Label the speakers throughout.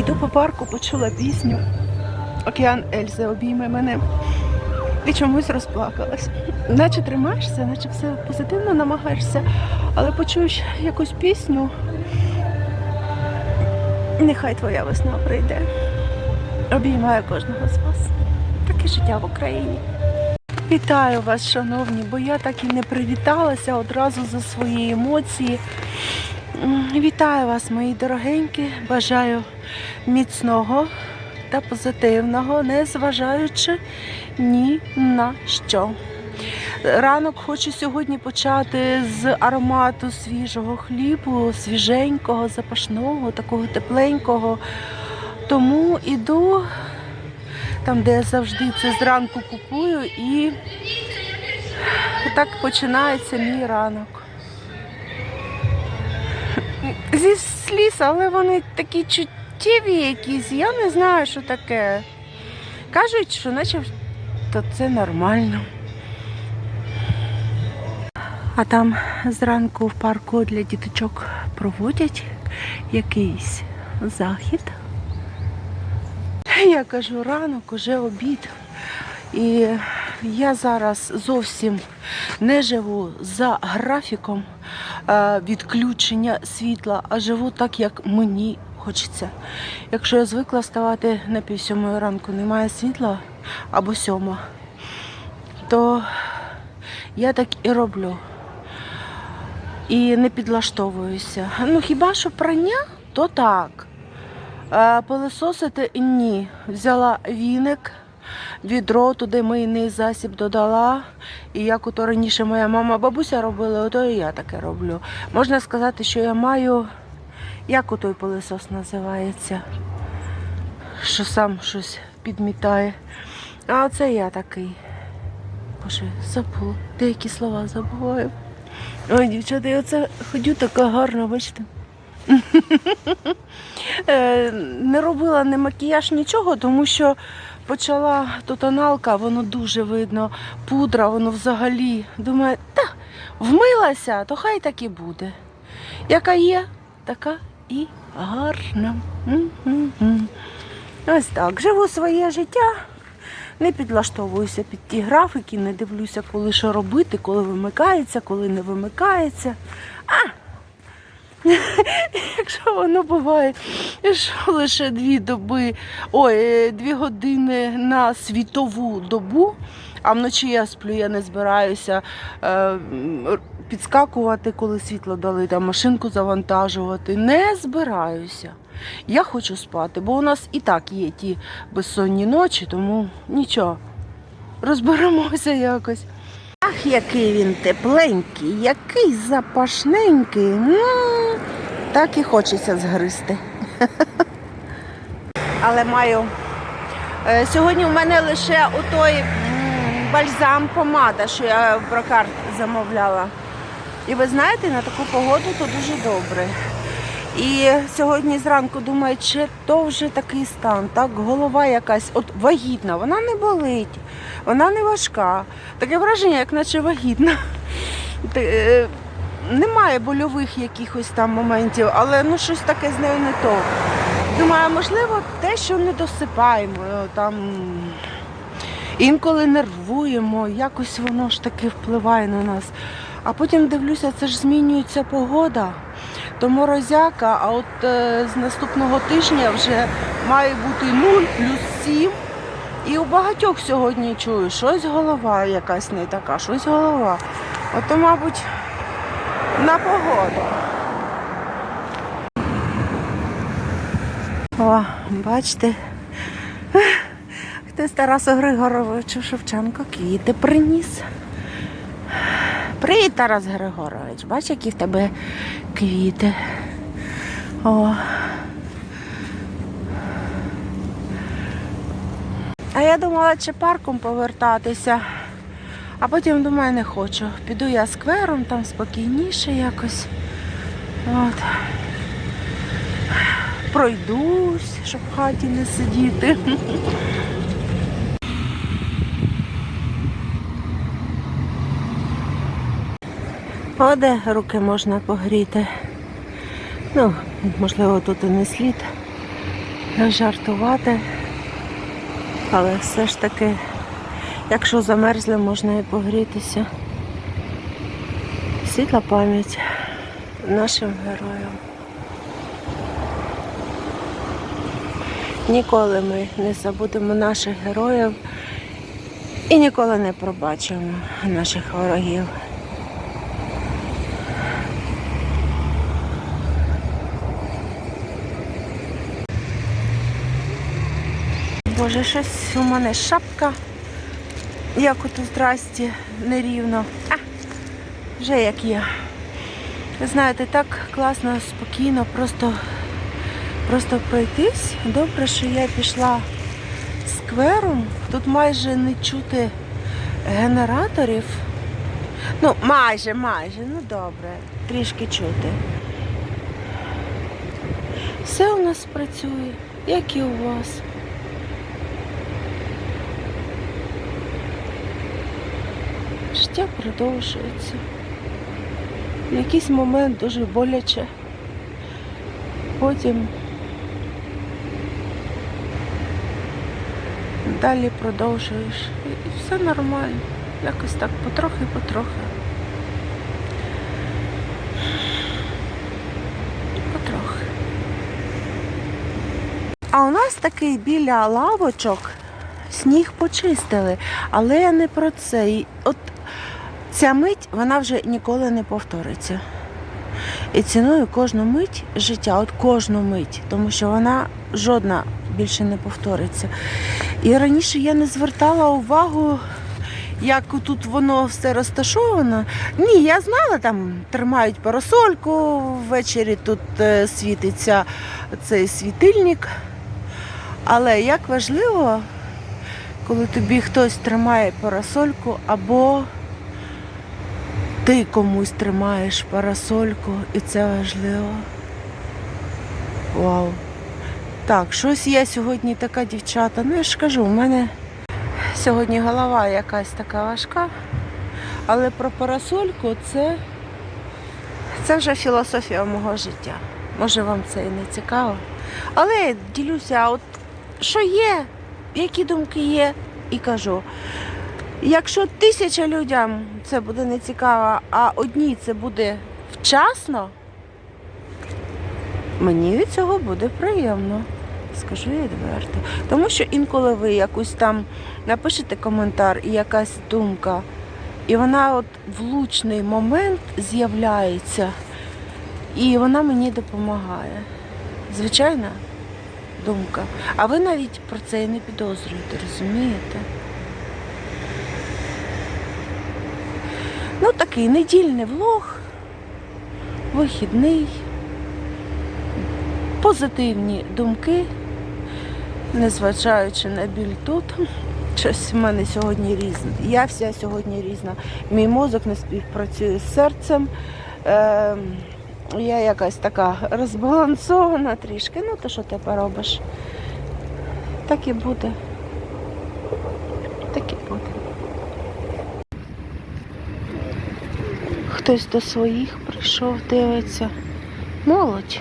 Speaker 1: Іду по парку, почула пісню. Океан Ельзи обійме мене. І чомусь розплакалась. Наче тримаєшся, наче все позитивно намагаєшся, але почуєш якусь пісню. Нехай твоя весна прийде. Обіймаю кожного з вас. Таке життя в Україні. Вітаю вас, шановні, бо я так і не привіталася одразу за свої емоції. Вітаю вас, мої дорогенькі. Бажаю міцного та позитивного, незважаючи ні на що. Ранок хочу сьогодні почати з аромату свіжого хлібу, свіженького, запашного, такого тепленького. Тому іду там, де я завжди це зранку купую, і так починається мій ранок. Зі сліз, але вони такі чуттєві якісь, я не знаю, що таке. Кажуть, що наче то це нормально. А там зранку в парку для діточок проводять якийсь захід. Я кажу, ранок уже обід. І я зараз зовсім не живу за графіком відключення світла, а живу так, як мені хочеться. Якщо я звикла вставати на пів сьомої ранку, немає світла або сьома, то я так і роблю. І не підлаштовуюся. Ну хіба що прання, то так. Е, Пилисосити ні. Взяла віник, відро, туди мийний засіб додала. І як ото раніше моя мама, бабуся робила, ото і я таке роблю. Можна сказати, що я маю, як отой пилисос називається, що сам щось підмітає. А це я такий. Боже, забула. Деякі слова забуваю. Ой, дівчата, я оце ходю така гарна, бачите. Е, Не робила не макіяж, нічого, тому що почала то тоналка, воно дуже видно, пудра, воно взагалі. Думаю, та вмилася, то хай так і буде. Яка є, така і гарна. Ось так. Живу своє життя, не підлаштовуюся під ті графіки, не дивлюся, коли що робити, коли вимикається, коли не вимикається. А, Якщо воно буває, що лише дві доби, ой, е, дві години на світову добу, а вночі я сплю, я не збираюся е, підскакувати, коли світло дали, там машинку завантажувати. Не збираюся. Я хочу спати, бо у нас і так є ті безсонні ночі, тому нічого. Розберемося якось. Ах, який він тепленький, який запашненький. М, Так і хочеться згристи. Але маю. е, Сьогодні в мене лише отой м, бальзам помада, що я в брокарт замовляла. І ви знаєте, на таку погоду то дуже добре. І сьогодні зранку думаю, чи то вже такий стан, так, голова якась, от вагітна, вона не болить, вона не важка. Таке враження, як наче вагітна. Е, Немає больових якихось там моментів, але ну щось таке з нею не то. Думаю, можливо, те, що не досипаємо, е, там інколи нервуємо, якось воно ж таки впливає на нас. А потім дивлюся, це ж змінюється погода. То морозяка, а от е, з наступного тижня вже має бути 0 плюс 7. І у багатьох сьогодні чую, щось голова якась не така, щось голова. Ото, мабуть, на погоду. О, бачите, хтось Тарасу Григоровичу Шевченко квіти приніс. Привіт, Тарас Григорович. Бач, які в тебе квіти. О. А я думала, чи парком повертатися. А потім думаю, не хочу. Піду я сквером, там спокійніше якось. От. Пройдусь, щоб в хаті не сидіти. О, руки можна погріти. Ну, можливо, тут і не слід. жартувати. Але все ж таки, якщо замерзли, можна і погрітися. Світла пам'ять нашим героям. Ніколи ми не забудемо наших героїв і ніколи не пробачимо наших ворогів. Боже, щось у мене шапка. Як ото здрасті, нерівно. А, вже як є. Знаєте, так класно, спокійно, просто, просто пройтись. Добре, що я пішла сквером. Тут майже не чути генераторів. Ну, майже, майже, ну добре, трішки чути. Все у нас працює, як і у вас. Життя продовжується. В якийсь момент дуже боляче. Потім далі продовжуєш. І все нормально. Якось так потрохи-потрохи. Потрохи. А у нас такий біля лавочок сніг почистили, але я не про це. От ця мить вона вже ніколи не повториться. І ціную кожну мить життя, от кожну мить, тому що вона жодна більше не повториться. І раніше я не звертала увагу, як тут воно все розташовано. Ні, я знала, там тримають парасольку, ввечері тут е, світиться цей світильник. Але як важливо, коли тобі хтось тримає парасольку, або ти комусь тримаєш парасольку, і це важливо. Вау. Так, щось я сьогодні така дівчата. Ну я ж кажу, у мене сьогодні голова якась така важка. Але про парасольку це, це вже філософія мого життя. Може вам це і не цікаво. Але я ділюся, от що є, які думки є, і кажу. Якщо тисяча людям це буде не цікаво, а одній це буде вчасно, мені від цього буде приємно. Скажу відверто. Тому що інколи ви якусь там напишете коментар і якась думка, і вона от влучний момент з'являється, і вона мені допомагає. Звичайна думка. А ви навіть про це і не підозрюєте, розумієте? Ну, такий недільний влог, вихідний, позитивні думки, незважаючи на біль тут. Щось в мене сьогодні різне. Я вся сьогодні різна. Мій мозок не співпрацює з серцем. Е, я якась така розбалансована трішки. Ну, то що ти поробиш? Так і буде. Так і буде. Хтось до своїх прийшов, дивиться. Молодь.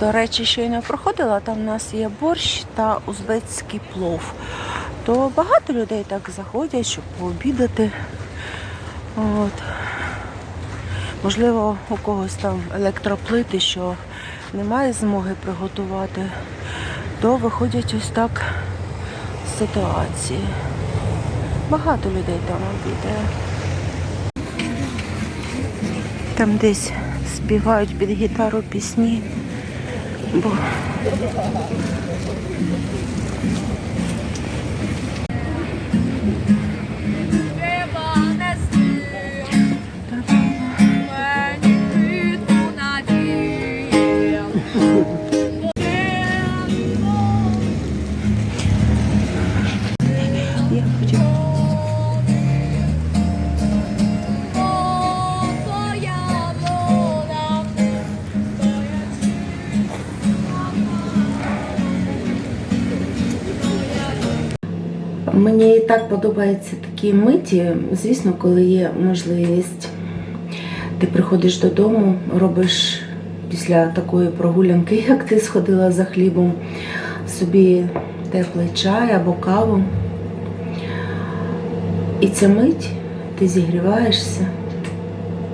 Speaker 1: До речі, щойно проходила, там в нас є борщ та узбецький плов. То багато людей так заходять, щоб пообідати. От. Можливо, у когось там електроплити, що немає змоги приготувати, то виходять ось так ситуації. Багато людей там обідає. Там десь співають під гітару пісні. Бо так подобаються такі миті, звісно, коли є можливість, ти приходиш додому, робиш після такої прогулянки, як ти сходила за хлібом, собі теплий чай або каву. І ця мить ти зігріваєшся,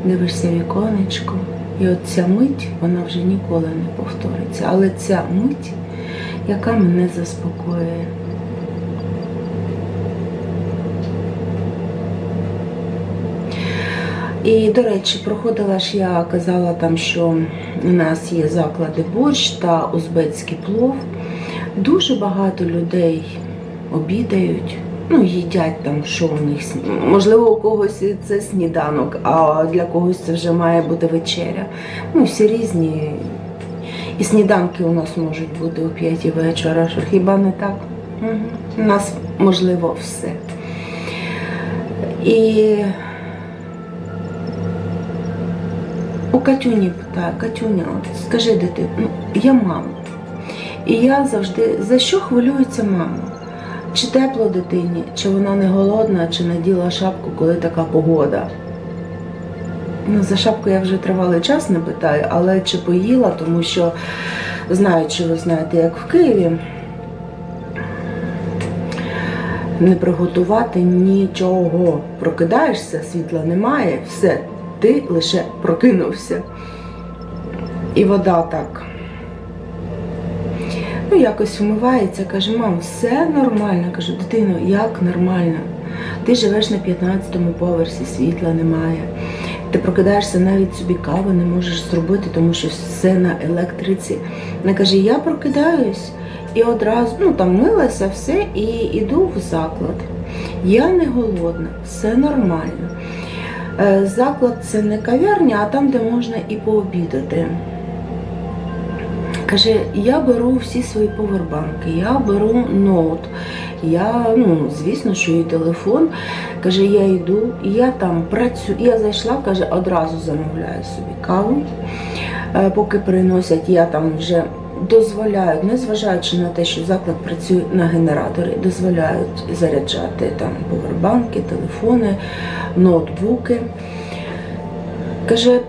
Speaker 1: дивишся віконечко, і от ця мить, вона вже ніколи не повториться. Але ця мить, яка мене заспокоює. І, до речі, проходила ж я казала там, що у нас є заклади борщ та узбецький плов. Дуже багато людей обідають, ну, їдять там, що у них можливо, у когось це сніданок, а для когось це вже має бути вечеря. Ну, всі різні. І сніданки у нас можуть бути о п'ятій вечора, що хіба не так? Угу. У нас можливо все. І у Катюні питаю, Катюня, от скажи дитину, ну, я мама. І я завжди за що хвилюється мама? Чи тепло дитині, чи вона не голодна, чи наділа шапку, коли така погода. Ну, за шапку я вже тривалий час не питаю, але чи поїла, тому що знаю, чи ви знаєте, як в Києві не приготувати нічого. Прокидаєшся, світла немає, все, ти лише прокинувся. І вода так. Ну, якось вмивається, каже, мам, все нормально. Кажу, дитино, як нормально? Ти живеш на 15-му поверсі, світла немає. Ти прокидаєшся, навіть собі каву не можеш зробити, тому що все на електриці. Вона каже, я прокидаюсь і одразу ну, там милася, все, і йду в заклад. Я не голодна, все нормально. Е, Заклад це не кав'ярня, а там, де можна і пообідати. Каже, я беру всі свої повербанки, я беру ноут, я, ну, звісно, що і телефон. Каже, я йду, я там працюю. Я зайшла, каже, одразу замовляю собі каву. Е, Поки приносять, я там вже дозволяють, незважаючи на те, що заклад працює на генераторі, дозволяють заряджати там повербанки, телефони, ноутбуки. Каже,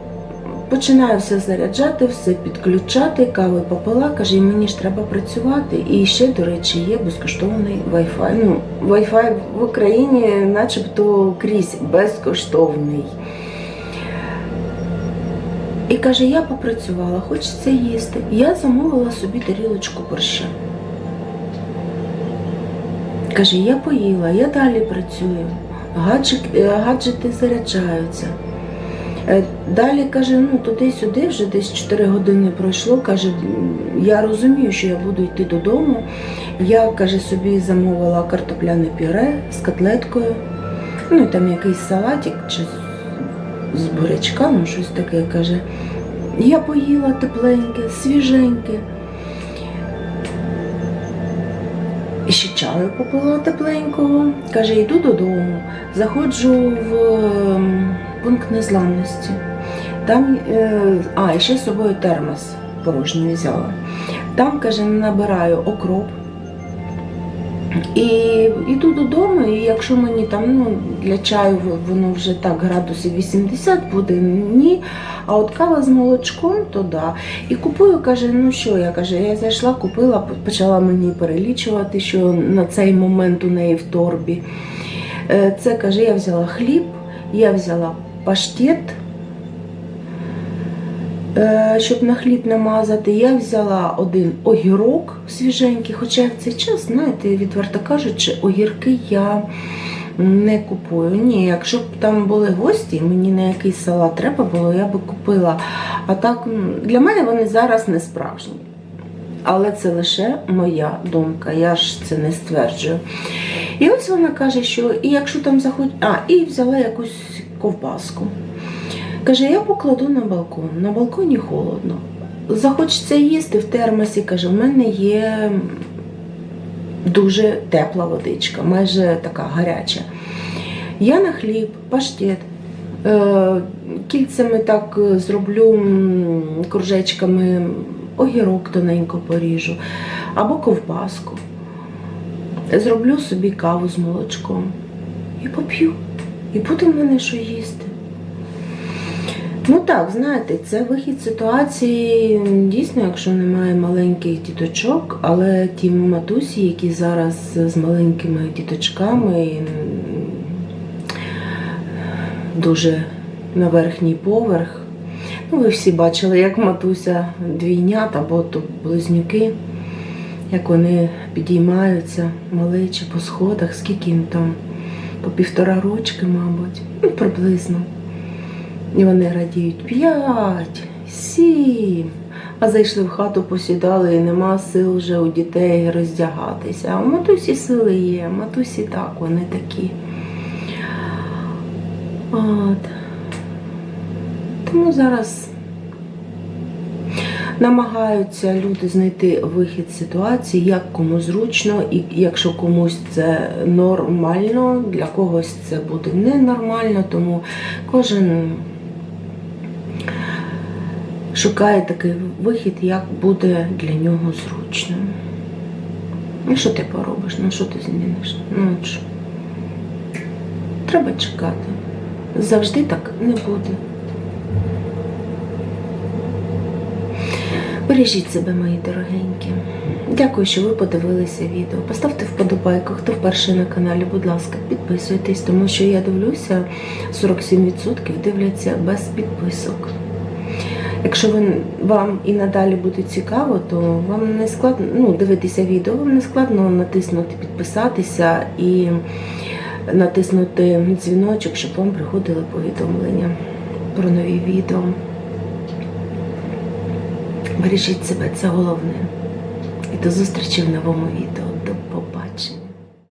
Speaker 1: починаю все заряджати, все підключати, кави попила, каже, і мені ж треба працювати. І ще, до речі, є безкоштовний Wi-Fi. Ну, Wi-Fi в Україні начебто крізь безкоштовний. І каже, я попрацювала, хочеться їсти. Я замовила собі тарілочку борща. Каже, я поїла, я далі працюю. Е, гаджети заряджаються. Е, Далі каже, ну туди-сюди вже десь 4 години пройшло. Каже, я розумію, що я буду йти додому. Я каже, собі замовила картопляне пюре з котлеткою, ну там якийсь салатик чи з- бурячка, ну щось таке каже. Я поїла тепленьке, свіженьке. І ще чаю попила тепленького. Каже, йду додому, заходжу в ем, пункт незламності. Там, е, а, і ще з собою термос порожній взяла. Там, каже, набираю окроп. І йду додому, і якщо мені там ну, для чаю воно вже так градусів 80 буде, ні. А от кава з молочком, то да. І купую, каже, ну що я каже, я зайшла, купила, почала мені перелічувати, що на цей момент у неї в торбі. Е, Це каже, я взяла хліб, я взяла паштет, щоб на хліб намазати. Я взяла один огірок свіженький, хоча в цей час, знаєте, відверто кажучи, огірки я не купую. Ні, якщо б там були гості, і мені на якийсь салат треба було, я би купила. А так для мене вони зараз не справжні. Але це лише моя думка, я ж це не стверджую. І ось вона каже, що і якщо там захоч... А, і взяла якусь ковбаску. Каже, я покладу на балкон. На балконі холодно. Захочеться їсти в термосі, каже, в мене є дуже тепла водичка, майже така гаряча. Я на хліб, паштет, е, кільцями так зроблю кружечками, огірок тоненько поріжу, або ковбаску. Зроблю собі каву з молочком. і поп'ю. І буде в мене що їсти. Ну так, знаєте, це вихід ситуації. Дійсно, якщо немає маленьких діточок, але ті матусі, які зараз з маленькими діточками дуже на верхній поверх. Ну, ви всі бачили, як матуся двійнят або то близнюки, як вони підіймаються малечі по сходах, скільки їм там, по півтора рочки, мабуть, ну, приблизно. І вони радіють п'ять, сім. А зайшли в хату, посідали, і нема сил вже у дітей роздягатися. А у матусі сили є, матусі так, вони такі. От. Тому зараз намагаються люди знайти вихід з ситуації, як кому зручно, і якщо комусь це нормально, для когось це буде ненормально, тому кожен шукає такий вихід, як буде для нього зручно. Ну, що ти поробиш? Ну, що ти зміниш? Ну, от що? Треба чекати. Завжди так не буде. Бережіть себе, мої дорогенькі. Дякую, що ви подивилися відео. Поставте вподобайку, хто вперше на каналі, будь ласка, підписуйтесь, тому що я дивлюся, 47% дивляться без підписок. Якщо ви, вам і надалі буде цікаво, то вам не складно ну, дивитися відео, вам не складно натиснути підписатися і натиснути дзвіночок, щоб вам приходили повідомлення про нові відео. Бережіть себе, це головне. І до зустрічі в новому відео.